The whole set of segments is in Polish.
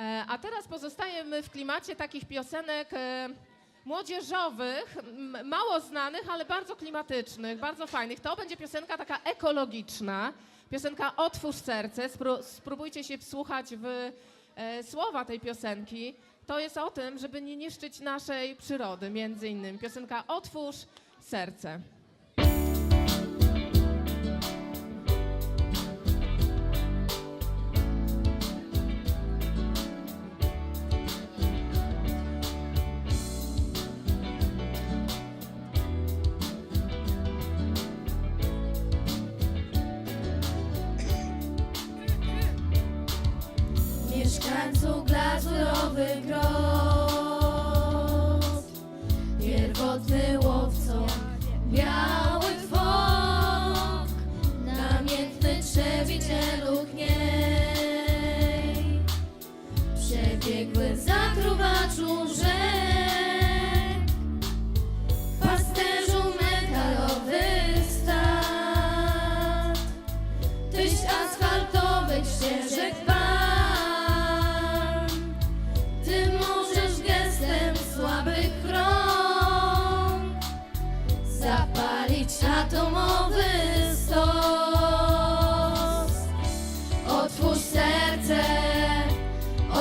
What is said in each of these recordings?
E, A teraz pozostajemy w klimacie takich piosenek e, młodzieżowych, mało znanych, ale bardzo klimatycznych, bardzo fajnych. To będzie piosenka taka ekologiczna, piosenka Otwórz serce. Spró- spróbujcie się wsłuchać w e, słowa tej piosenki. To jest o tym, żeby nie niszczyć naszej przyrody, między innymi. Piosenka Otwórz serce. Mieszkańców glazurowy grot Pierwotny łowco białych fok Namiętny trzewicielu gniej. Przebiegły zatruwaczu rzek Pasterzu metalowych stad. Tyś asfaltowych ścieżek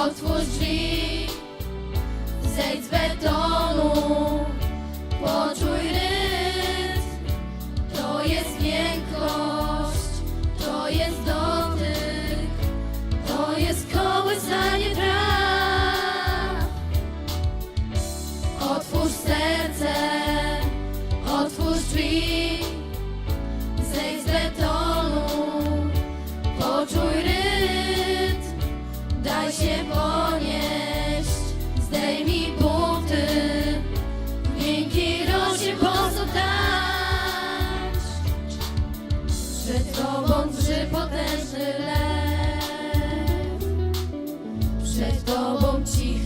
otwórz drzwi Przed tobą cichnie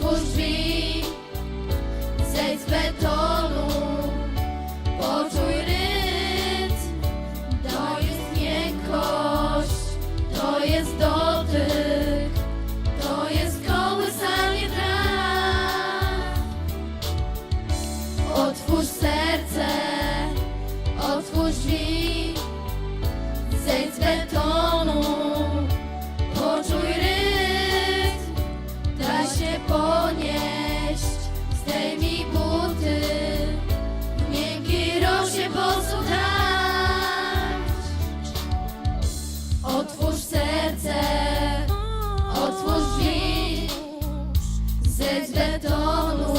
otwórz drzwi Zejdź z betonu, poczuj rytm. To jest miękkość, to jest dotyk To jest kołysanie traw Otwórz serce, otwórz drzwi Zejdź z betonu, Otwórz serce, otwórz drzwi Zejdź z betonu,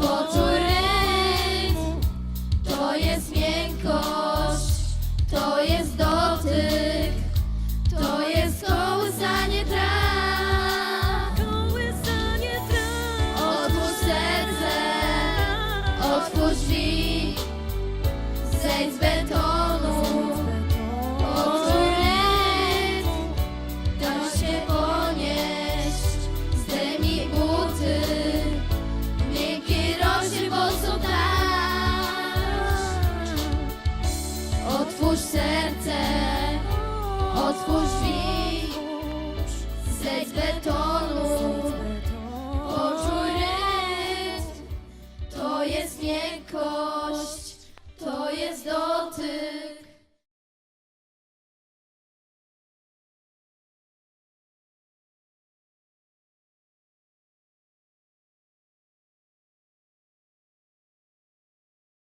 poczuj rytm To jest miękkość, to jest dotyk To jest kołysanie traw Kołysanie traw. Otwórz serce, otwórz drzwi Zejdź z betonu Otwórz drzwi.